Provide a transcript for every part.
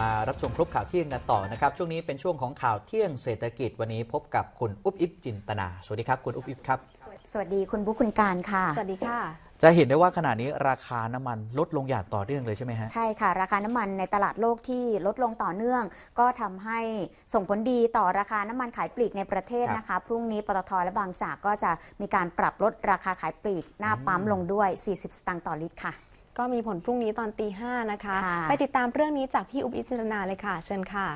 มารับชมครบข่าวเที่ยงกันต่อนะครับ ช่วงนี้เป็นช่วงของข่าวเที่ยงเศรษฐกิจวันนี้พบกับคุณอุ๊บอิบจินตนา สวัสดีครับคุณอุ๊บอิบครับ สวัสดีคุณบุ๊คคุณการค่ะ สวัสดีค่ะ จะเห็นได้ว่าขณะนี้ราคาน้ำมันลดลงอย่างต่อเนื่องเลยใช่ไหมฮะ ใช่ค่ะ ราคาน้ำมันในตลาดโลกที่ลดลงต่อเนื่อง ก็ทำให้ส่งผลดีต่อราคาน้ำมันขายปลีกในประเทศครับนะคะ พรุ่งนี้ปตทและบางจากก็จะมีการปรับลดราคาขายปลีกหน้าปั๊มอืมลงด้วย 40 สตางค์ต่อลิตรค่ะ ก็มีผลพรุ่งนี้ตอนตีห้านะคะค่ะไปติดตามเรื่องนี้จากพี่อุ๊บอิจนาเลยค่ะ เชิญค่ะ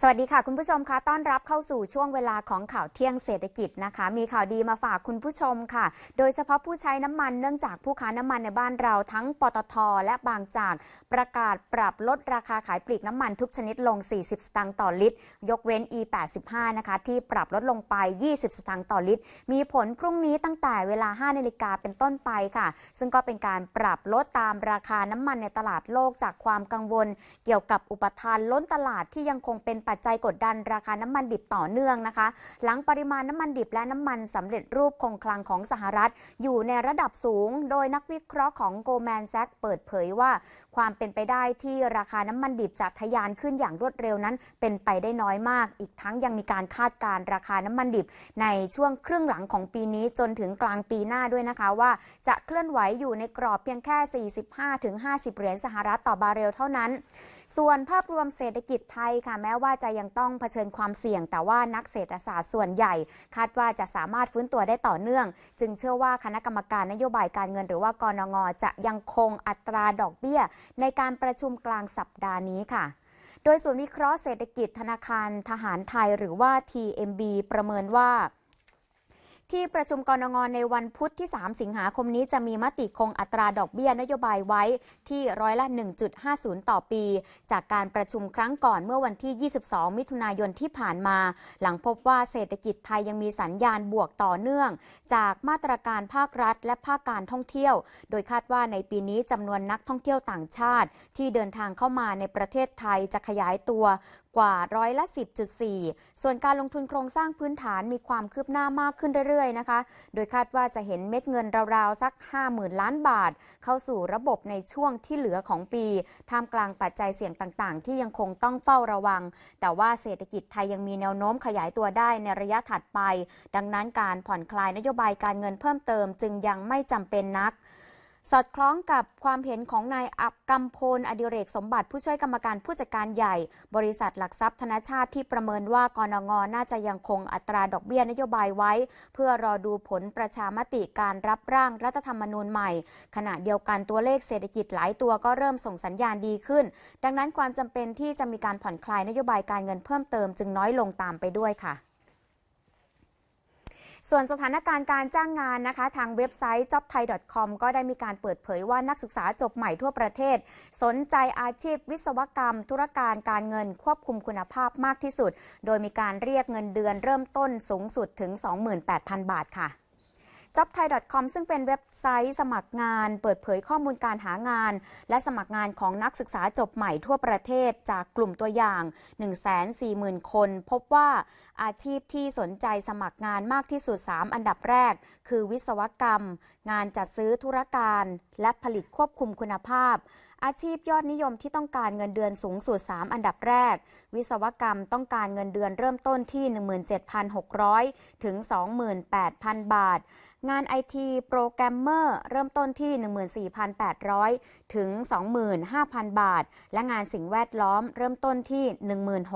สวัสดีค่ะ คุณผู้ชมคะต้อนรับเข้าสู่ช่วงเวลาของข่าวเที่ยงเศรษฐกิจนะคะ มีข่าวดีมาฝากคุณผู้ชมค่ะ โดยเฉพาะผู้ใช้น้ำมันเนื่องจากผู้ค้าน้ำมันในบ้านเราทั้งปตท และบางจากประกาศปรับลดราคาขายปลีกน้ำมันทุกชนิดลง 40 สตางค์ต่อลิตร ยกเว้น E85 นะคะ ที่ปรับลดลงไป 20 สตางค์ต่อลิตร มีผลพรุ่งนี้ตั้งแต่เวลา 5 นาฬิกาเป็นต้นไปค่ะ ซึ่งก็เป็นการปรับลดตามราคาน้ำมันในตลาดโลกจากความกังวล เกี่ยวกับอุปทานล้นตลาดที่ยังคงเป็นปัจจัยกดดันราคาน้ำมันดิบต่อเนื่องนะคะ หลังปริมาณน้ำมันดิบและน้ำมันสำเร็จรูปคงคลังของสหรัฐ อยู่ในระดับสูง โดยนักวิเคราะห์ของ Goldman Sachs เปิดเผยว่า ความเป็นไปได้ที่ราคาน้ำมันดิบจะทะยานขึ้นอย่างรวดเร็วนั้น เป็นไปได้น้อยมาก อีกทั้งยังมีการคาดการณ์ราคาน้ำมันดิบ ในช่วงครึ่งหลังของปีนี้จนถึงกลางปีหน้าด้วยนะคะว่า จะเคลื่อนไหวอยู่ในกรอบเพียงแค่ 45-50 เหรียญสหรัฐต่อบาร์เรลเท่านั้น ส่วนภาพรวมเศรษฐกิจไทยค่ะแม้ว่าจะยังต้องเผชิญความเสี่ยง แต่ว่านักเศรษฐศาสตร์ส่วนใหญ่ คาดว่าจะสามารถฟื้นตัวได้ต่อเนื่อง จึงเชื่อว่าคณะกรรมการนโยบายการเงินหรือว่ากรงงจะยังคงอัตราดอกเบี้ย ในการประชุมกลางสัปดาห์นี้ค่ะโดยศูนวิเคราะห์เศรษฐกิจธนาคารทหารไทยหรือว่า TMB ประเมินว่า ที่ประชุมกรงงในวันพุธที่ 3 สิงหาคมนี้จะมีมติคงอัตราดอกเบี้ยนโยบายไว้ที่ร้อยละ 1.50 ต่อปี จากการประชุมครั้งก่อนเมื่อวันที่ 22 มิถุนายนที่ผ่านมา หลังพบว่าเศรษฐกิจไทยยังมีสัญญาณบวกต่อเนื่อง จากมาตรการภาครัฐ และภาคการท่องเที่ยว โดยคาดว่าในปีนี้จำนวนนักท่องเที่ยวต่างชาติ ที่เดินทางเข้ามาในประเทศไทยจะขยายตัว กว่าร้อยละ 10.4 ส่วนการลงทุนโครงสร้างพื้นฐานมีความคืบหน้ามากขึ้นเรื่อยๆนะคะ โดยคาดว่าจะเห็นเม็ดเงินราวๆ สัก 50,000 ล้านบาท เข้าสู่ระบบในช่วงที่เหลือของปี ท่ามกลางปัจจัยเสี่ยงต่างๆ ที่ยังคงต้องเฝ้าระวัง แต่ว่าเศรษฐกิจไทยยังมีแนวโน้มขยายตัวได้ในระยะถัดไป ดังนั้นการผ่อนคลายนโยบายการเงินเพิ่มเติมจึงยังไม่จำเป็นนัก สอดคล้องกับความเห็นของนายอับกำพลอดิเรกสมบัติผู้ช่วยกรรมการผู้จัดการใหญ่ บริษัทหลักทรัพย์ธนชาติที่ประเมินว่ากรงงน่าจะยังคงอัตราดอกเบี้ยนโยบายไว้ เพื่อรอดูผลประชามติการรับร่างรัฐธรรมนูญใหม่ ขณะเดียวกันตัวเลขเศรษฐกิจหลายตัวก็เริ่มส่งสัญญาณดีขึ้น ดังนั้นความจำเป็นที่จะมีการผ่อนคลายนโยบายการเงินเพิ่มเติมจึงน้อยลงตามไปด้วยค่ะ ส่วนสถานการณ์การจ้างงานนะคะ ทางเว็บไซต์ jobthai.com ก็ได้มีการเปิดเผยว่านักศึกษาจบใหม่ทั่วประเทศ สนใจอาชีพวิศวกรรม ธุรการการเงินควบคุมคุณภาพมากที่สุด โดยมีการเรียกเงินเดือนเริ่มต้นสูงสุดถึง 28,000 บาทค่ะ jobthai.com ซึ่งเป็นเว็บไซต์สมัครงาน เปิดเผยข้อมูลการหางาน และสมัครงานของนักศึกษาจบใหม่ทั่วประเทศจากกลุ่มตัวอย่าง 140,000 คน พบว่าอาชีพที่สนใจสมัครงานมากที่สุด 3 อันดับแรก คือวิศวกรรม งานจัดซื้อธุรการ และผลิตควบคุมคุณภาพ อาชีพยอดนิยมที่ต้องการเงินเดือนสูงสุด 3 อันดับแรก วิศวกรรมต้องการเงินเดือนเริ่มต้นที่ 17,600 ถึง 28,000 บาท งานไอทีโปรแกรมเมอร์เริ่มต้นที่ 14,800 ถึง 25,000 บาท และงานสิ่งแวดล้อมเริ่มต้นที่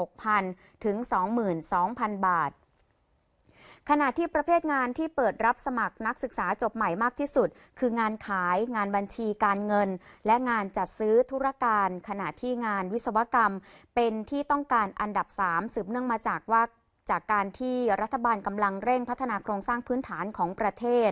16,000 ถึง 22,000 บาท ขณะที่ประเภทงานที่เปิดรับสมัครนักศึกษาจบใหม่มากที่สุด คืองานขาย งานบัญชีการเงิน และงานจัดซื้อธุรการ ขณะที่งานวิศวกรรม เป็นที่ต้องการอันดับ 3 สืบเนื่องมาจากว่าจากการที่รัฐบาลกำลังเร่งพัฒนาโครงสร้างพื้นฐานของประเทศ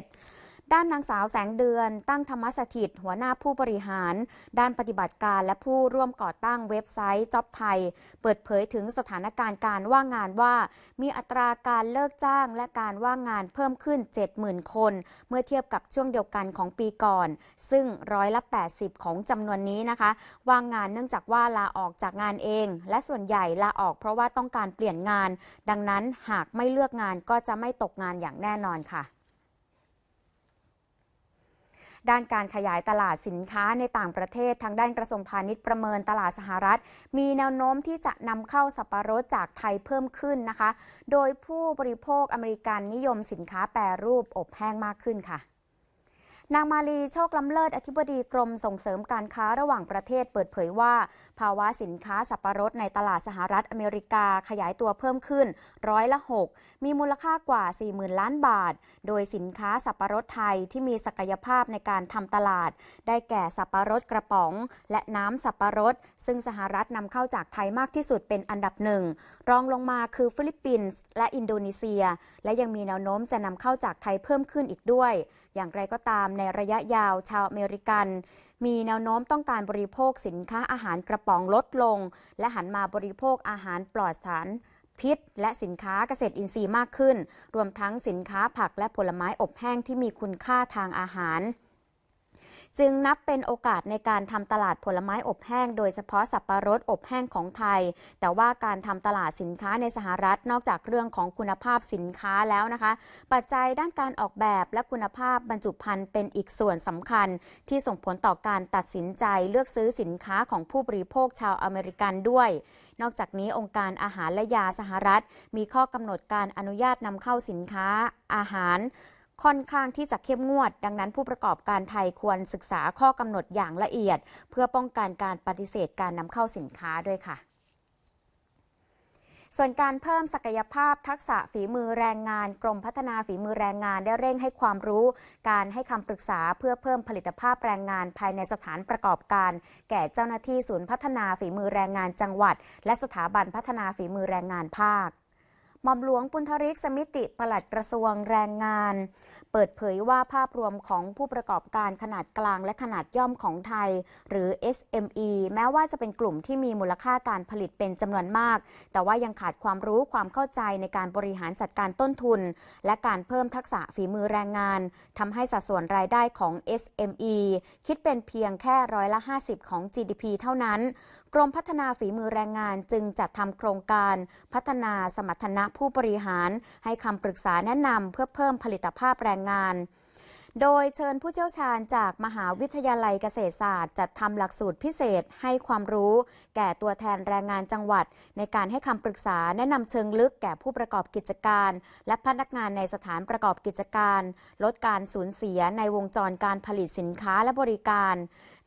ด้านนางสาวแสงเดือน ตั้งธรรมสถิต หัวหน้าผู้บริหาร ด้านปฏิบัติการและผู้ร่วมก่อตั้งเว็บไซต์จ็อบไทย เปิดเผยถึงสถานการณ์การว่างงานว่า มีอัตราการเลิกจ้างและการว่างงานเพิ่มขึ้น 70,000 คน เมื่อเทียบกับช่วงเดียวกันของปีก่อน ซึ่งร้อยละ 80 ของจำนวนนี้นะคะ ว่างงานเนื่องจากว่าลาออกจากงานเอง และส่วนใหญ่ลาออกเพราะว่าต้องการเปลี่ยนงาน ดังนั้นหากไม่เลือกงานก็จะไม่ตกงานอย่างแน่นอนค่ะ ด้านการขยายตลาดสินค้าในต่างประเทศ ทางด้านกระทรวงพาณิชย์ประเมินตลาดสหรัฐ มีแนวโน้มที่จะนำเข้าสับปะรดจากไทยเพิ่มขึ้นนะคะ โดยผู้บริโภคอเมริกันนิยมสินค้าแปรรูปอบแห้งมากขึ้นค่ะ นางมาลีโชคล้ำเลิศอธิบดีกรมส่งเสริมการค้าระหว่างประเทศเปิดเผยว่า ภาวะสินค้าสับปะรดในตลาดสหรัฐอเมริกาขยายตัวเพิ่มขึ้นร้อยละ 6 มีมูลค่ากว่า 40,000 ล้านบาท โดยสินค้าสับปะรดไทยที่มีศักยภาพในการทำตลาด ได้แก่สับปะรดกระป๋อง และน้ำสับปะรด ซึ่งสหรัฐนำเข้าจากไทยมากที่สุดเป็นอันดับหนึ่งรองลงมาคือฟิลิปปินส์และอินโดนีเซีย และยังมีแนวโน้มจะนำเข้าจากไทยเพิ่มขึ้นอีกด้วย อย่างไรก็ตามในระยะยาวชาวอเมริกัน มีแนวโน้มต้องการบริโภคสินค้าอาหารกระป๋องลดลง และหันมาบริโภคอาหารปลอดสารพิษ และสินค้าเกษตรอินทรีย์มากขึ้น รวมทั้งสินค้าผักและผลไม้อบแห้งที่มีคุณค่าทางอาหาร จึงนับเป็นโอกาสในการทำตลาดผลไม้อบแห้ง โดยเฉพาะสับปะรดอบแห้งของไทย แต่ว่าการทำตลาดสินค้าในสหรัฐนอกจากเรื่องของคุณภาพสินค้าแล้วนะคะ ปัจจัยด้านการออกแบบและคุณภาพบรรจุภัณฑ์เป็นอีกส่วนสำคัญ ที่ส่งผลต่อการตัดสินใจเลือกซื้อสินค้าของผู้บริโภคชาวอเมริกันด้วย นอกจากนี้องค์การอาหารและยาสหรัฐ มีข้อกำหนดการอนุญาตนำเข้าสินค้าอาหาร ค่อนข้างที่จะเข้มงวด ดังนั้นผู้ประกอบการไทยควรศึกษาข้อกำหนดอย่างละเอียด เพื่อป้องกันการปฏิเสธการนำเข้าสินค้าด้วยค่ะส่วนการเพิ่มศักยภาพทักษะฝีมือแรงงาน กรมพัฒนาฝีมือแรงงานได้เร่งให้ความรู้ การให้คำปรึกษาเพื่อเพิ่มผลิตภาพแรงงานภายในสถานประกอบการ แก่เจ้าหน้าที่ศูนย์พัฒนาฝีมือแรงงานจังหวัด และสถาบันพัฒนาฝีมือแรงงานภาค หม่อมหลวงปุณธริกสมิติปลัดกระทรวงแรงงาน เปิดเผยว่าภาพรวมของผู้ประกอบการขนาดกลางและขนาดย่อมของไทย หรือ SME แม้ว่าจะเป็นกลุ่มที่มีมูลค่าการผลิตเป็นจำนวนมาก แต่ว่ายังขาดความรู้ความเข้าใจในการบริหารจัดการต้นทุน และการเพิ่มทักษะฝีมือแรงงานทำให้สัดส่วนรายได้ของ SME คิดเป็นเพียงแค่ร้อยละ 50 ของ GDP เท่านั้น กรมพัฒนาฝีมือแรงงานจึงจัดทำโครงการพัฒนาสมรรถนะผู้บริหาร ให้คำปรึกษาแนะนำเพื่อเพิ่มผลิตภาพแรงงาน โดยเชิญผู้เชี่ยวชาญจากมหาวิทยาลัยเกษตรศาสตร์ จัดทำหลักสูตรพิเศษให้ความรู้ แก่ตัวแทนแรงงานจังหวัด ในการให้คำปรึกษาแนะนำเชิงลึกแก่ผู้ประกอบกิจการ และพนักงานในสถานประกอบกิจการ ลดการสูญเสียในวงจรการผลิตสินค้าและบริการ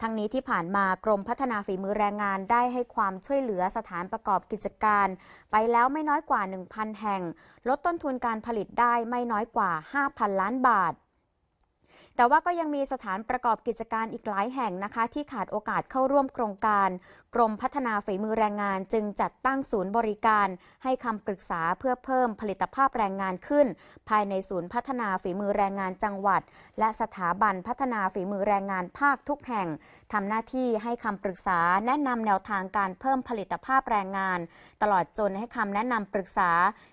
ทั้งนี้ที่ผ่านมากรมพัฒนาฝีมือแรงงานได้ให้ความช่วยเหลือสถานประกอบกิจการ ไปแล้วไม่น้อยกว่า 1,000 แห่ง ลดต้นทุนการผลิตได้ไม่น้อยกว่า 5,000 ล้านบาท แต่ว่าก็ยังมีสถานประกอบกิจการอีกหลายแห่งนะคะ ที่ขาดโอกาสเข้าร่วมโครงการ กรมพัฒนาฝีมือแรงงานจึงจัดตั้งศูนย์บริการ ให้คำปรึกษาเพื่อเพิ่มผลิตภาพแรงงานขึ้น ภายในศูนย์พัฒนาฝีมือแรงงานจังหวัด และสถาบันพัฒนาฝีมือแรงงานภาคทุกแห่งทำหน้าที่ให้คำปรึกษาแนะนำแนวทางการเพิ่มผลิตภาพแรงงาน ตลอดจนให้คำแนะนำปรึกษา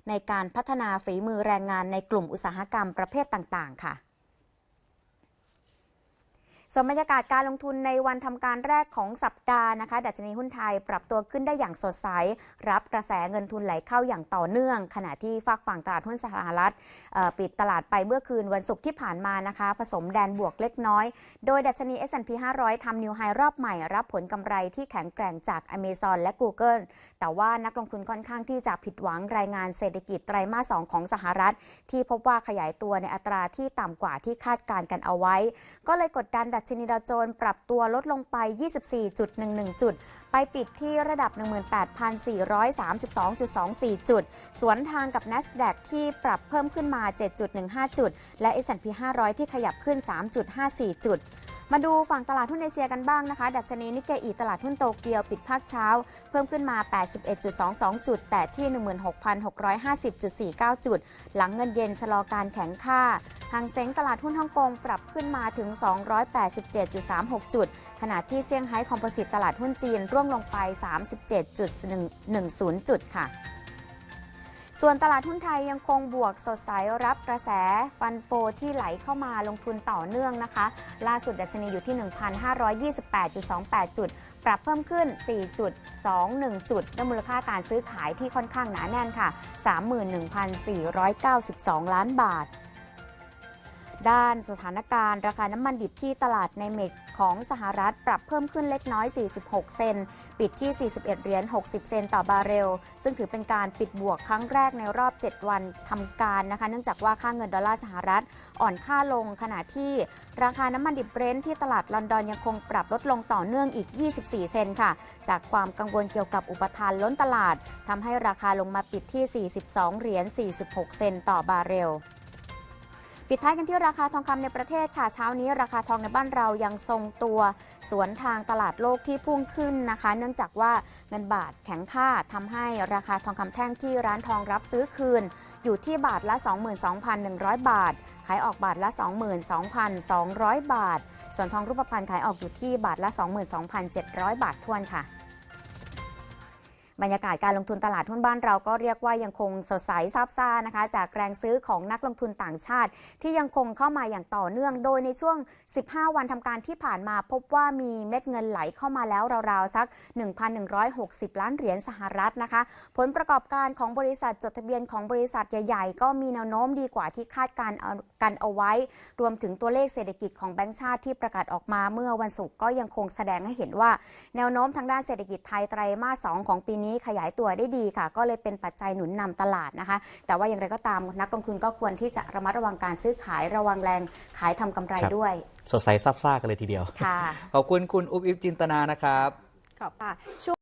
ในการพัฒนาฝีมือแรงงานในกลุ่มอุตสาหกรรมประเภทต่าง ๆ ค่ะ ส่วนบรรยากาศการลงทุนในวันทำการแรกของสัปดาห์นะคะ ดัชนีหุ้นไทยปรับตัวขึ้นได้อย่างสดใส รับกระแสเงินทุนไหลเข้าอย่างต่อเนื่อง ขณะที่ฝากฝั่งตลาดหุ้นสหรัฐปิดตลาดไปเมื่อคืนวันศุกร์ที่ผ่านมานะคะ ผสมแดนบวกเล็กน้อย โดยดัชนี S&P 500ทำนิวไฮรอบใหม่รับผลกำไรที่แข็งแกร่งจาก Amazon และ Google แต่ว่านักลงทุนค่อนข้างที่จะผิดหวังรายงานเศรษฐกิจไตรมาส 2 ของสหรัฐ ที่พบว่าขยายตัวในอัตราที่ต่ำกว่าที่คาดการณ์กันเอาไว้ ก็เลยกดดันดัชนีดาวโจนส์ปรับตัวลดลงไป 24.11 จุด ไปปิดที่ระดับ 18,432.24 จุด สวนทางกับ NASDAQ ที่ปรับเพิ่มขึ้นมา 7.15 จุด และ S&P 500 ที่ขยับขึ้น 3.54 จุด มาดูฝั่งตลาดหุ้นเอเชียกันบ้างนะคะ ดัชนีนิกเกอีตลาดหุ้นโตเกียวปิดภาคเช้า เพิ่มขึ้นมา 81.22 จุด แต่ที่ 16,650.49 จุด หลังเงินเย็นชะลอการแข็งค่าหางเซ็งตลาดหุ้นฮ่องกงปรับขึ้นมาถึง 287.36 จุด ขณะที่เซี่ยงไฮ้คอมโพสิตตลาดหุ้นจีนร่วงลงไป 37.10 จุดค่ะ ส่วนตลาดหุ้นไทยยังคงบวกสดใสรับกระแสฟันโฟที่ไหลเข้ามาลงทุนต่อเนื่องนะคะ ล่าสุดดัชนีอยู่ที่ 1,528.28 จุด ปรับเพิ่มขึ้น 4.21 จุดด้วยมูลค่าการซื้อขายที่ค่อนข้างหนาแน่นค่ะ 31,492 ล้านบาท ด้านสถานการณ์ราคาน้ำมันดิบที่ตลาดในเม็กซ์ของสหรัฐปรับเพิ่มขึ้นเล็กน้อย 46 เซนต์ปิดที่ 41 เหรียญ 60 เซนต์ต่อบาร์เรล ซึ่งถือเป็นการปิดบวกครั้งแรกในรอบ 7 วันทำการนะคะ เนื่องจากว่าค่าเงินดอลลาร์สหรัฐอ่อนค่าลงขณะที่ราคาน้ำมันดิบเบรนท์ที่ตลาดลอนดอนยังคงปรับลดลงต่อเนื่องอีก 24 เซนต์ค่ะ จากความกังวลเกี่ยวกับอุปทานล้นตลาดทำให้ราคาลงมาปิดที่ 42 เหรียญ 46 เซนต์ต่อบาร์เรล ปิดท้ายกันที่ราคาทองคำในประเทศค่ะเช้านี้ราคาทองในบ้านเรายังทรงตัว สวนทางตลาดโลกที่พุ่งขึ้นนะคะ เนื่องจากว่าเงินบาทแข็งค่าทำให้ราคาทองคำแท่งที่ร้านทองรับซื้อคืน อยู่ที่บาทละ 22,100 บาท ขายออกบาทละ 22,200 บาท ส่วนทองรูปพรรณขายออกอยู่ที่บาทละ 22,700 บาททวนค่ะ บรรยากาศการลงทุนตลาดหุ้นบ้านเราก็เรียกว่ายังคงสดใสซาบซ่านะคะ จากแรงซื้อของนักลงทุนต่างชาติ ที่ยังคงเข้ามาอย่างต่อเนื่อง โดยในช่วง 15 วันทำการที่ผ่านมาพบว่ามีเม็ดเงินไหลเข้ามาแล้วราวๆสัก 1,160 ล้านเหรียญสหรัฐนะคะ ผลประกอบการของบริษัทจดทะเบียนของบริษัทใหญ่ๆ ก็มีแนวโน้มดีกว่าที่คาดการกันเอาไว้ รวมถึงตัวเลขเศรษฐกิจของแบงก์ชาติที่ประกาศออกมาเมื่อวันศุกร์ก็ยังคงแสดงให้เห็นว่า แนวโน้มทางด้านเศรษฐกิจไทยไตรมาส 2 ของปีนี้ขยายตัวได้ดีค่ะ ก็เลยเป็นปัจจัยหนุนนำตลาดนะคะ แต่ว่าอย่างไรก็ตามนักลงทุนก็ควรที่จะระมัดระวังการซื้อขายระวังแรงขายทำกำไรครับด้วย สดใสซับซ่ากันเลยทีเดียวค่ะขอบคุณคุณอุ๊บอิ๊บจินตนานะครับขอบค่ะ